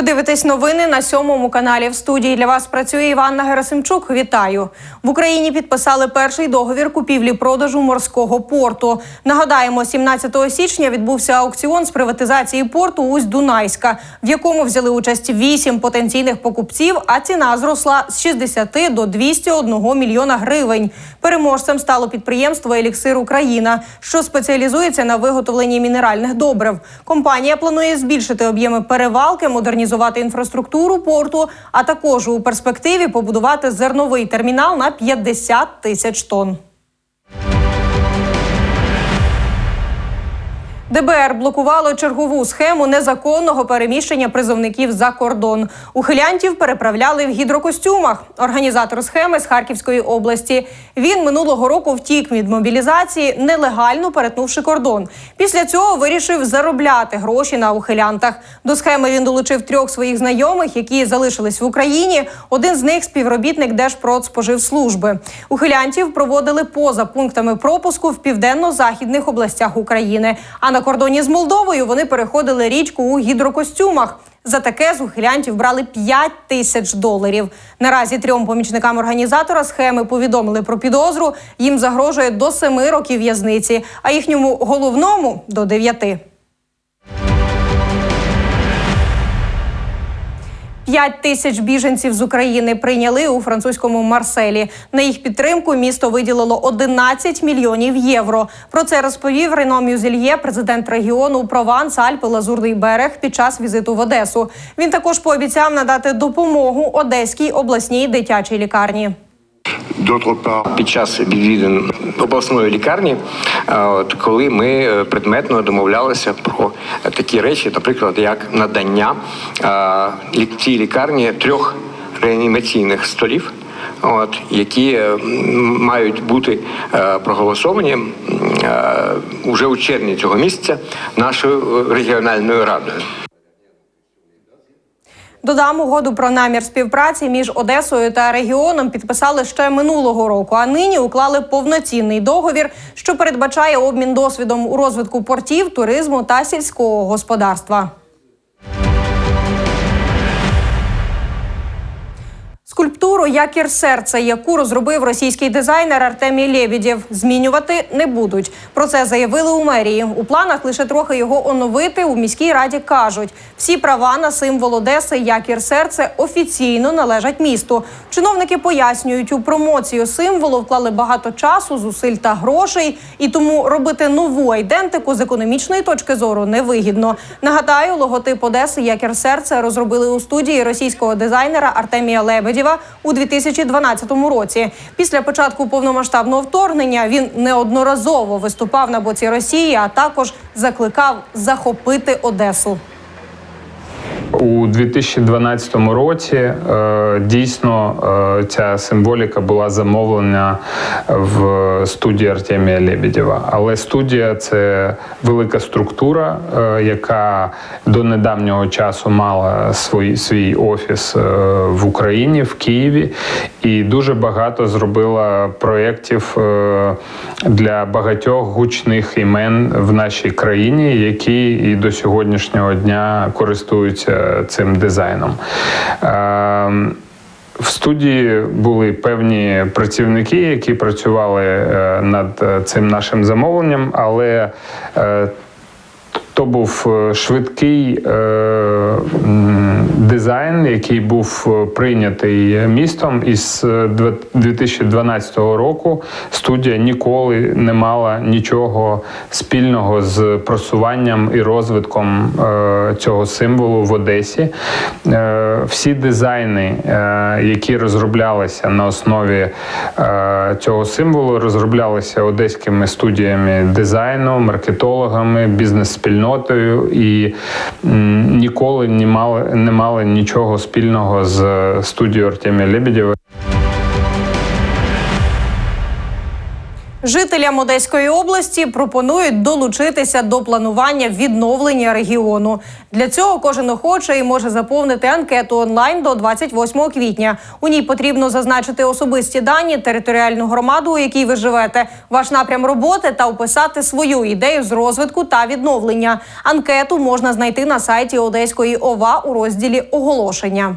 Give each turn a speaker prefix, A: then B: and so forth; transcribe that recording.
A: Ви дивитесь новини на сьомому каналі. В студії для вас працює Іванна Герасимчук. Вітаю в Україні. Підписали перший договір купівлі-продажу морського порту. Нагадаємо, 17 січня відбувся аукціон з приватизації порту Усть Дунайська, в якому взяли участь вісім потенційних покупців. А ціна зросла з 60 до 201 мільйона гривень. Переможцем стало підприємство Еліксир Україна, що спеціалізується на виготовленні мінеральних добрив. Компанія планує збільшити об'єми перевалки, модернізувати інфраструктуру порту, а також у перспективі побудувати зерновий термінал на 50 тисяч тонн. ДБР блокувало чергову схему незаконного переміщення призовників за кордон. Ухилянтів переправляли в гідрокостюмах. Організатор схеми з Харківської області. Він минулого року втік від мобілізації, нелегально перетнувши кордон. Після цього вирішив заробляти гроші на ухилянтах. До схеми він долучив трьох своїх знайомих, які залишились в Україні. Один з них співробітник Держпродспоживслужби. Ухилянтів проводили поза пунктами пропуску в південно-західних областях України. А на на кордоні з Молдовою вони переходили річку у гідрокостюмах. За таке з ухилянтів брали 5 тисяч доларів. Наразі трьом помічникам організатора схеми повідомили про підозру. Їм загрожує до семи років в'язниці, а їхньому головному до дев'яти. 5 тисяч біженців з України прийняли у французькому Марселі. На їх підтримку місто виділило 11 мільйонів євро. Про це розповів Рено Мюзельє, президент регіону Прованс, Альпи, Лазурний берег під час візиту в Одесу. Він також пообіцяв надати допомогу Одеській обласній дитячій лікарні.
B: Під час відвідин обласної лікарні, е, от коли ми е, предметно домовлялися про такі речі, наприклад, як надання е, цій лікарні трьох реанімаційних столів. От які мають бути проголосовані уже у червні цього місяця нашою регіональною радою.
A: Додам угоду про намір співпраці між Одесою та регіоном підписали ще минулого року. А нині уклали повноцінний договір, що передбачає обмін досвідом у розвитку портів, туризму та сільського господарства. Скульптуру Якір серця, яку розробив російський дизайнер Артемій Лєбідєв, змінювати не будуть. Про це заявили у мерії. У планах лише трохи його оновити. У міській раді кажуть, всі права на символ Одеси Якір серце офіційно належать місту. Чиновники пояснюють, у промоцію символу вклали багато часу, зусиль та грошей, і тому робити нову айдентику з економічної точки зору невигідно. Нагадаю, логотип Одеси Якір серце розробили у студії російського дизайнера Артемія Лебедєва у 2012 році. Після початку повномасштабного вторгнення він неодноразово виступав на боці Росії, а також закликав захопити Одесу.
C: У 2012 році е, дійсно е, ця символіка була замовлена в студії Артемія Лебедєва. Але студія це велика структура, е, яка до недавнього часу мала свій, свій офіс в Україні, в Києві, і дуже багато зробила проєктів для багатьох гучних імен в нашій країні, які і до сьогоднішнього дня користуються цим дизайном. Е, в студії були певні працівники, які працювали е, над е, цим нашим замовленням, але е, то був швидкий дизайн, який був е, прийнятий містом. І з е, дв- 2012 року студія ніколи не мала нічого спільного з просуванням і розвитком е, цього символу в Одесі. Всі дизайни, які розроблялися на основі цього символу, розроблялися одеськими студіями дизайну, маркетологами, бізнес-спільнотою і ніколи не мали, не мали нічого спільного з студією Артемія Лебедєва.
A: Жителям Одеської області пропонують долучитися до планування відновлення регіону. Для цього кожен охочий може заповнити анкету онлайн до 28 квітня. У ній потрібно зазначити особисті дані, територіальну громаду, у якій ви живете, ваш напрям роботи та описати свою ідею з розвитку та відновлення. Анкету можна знайти на сайті Одеської ОВА у розділі оголошення.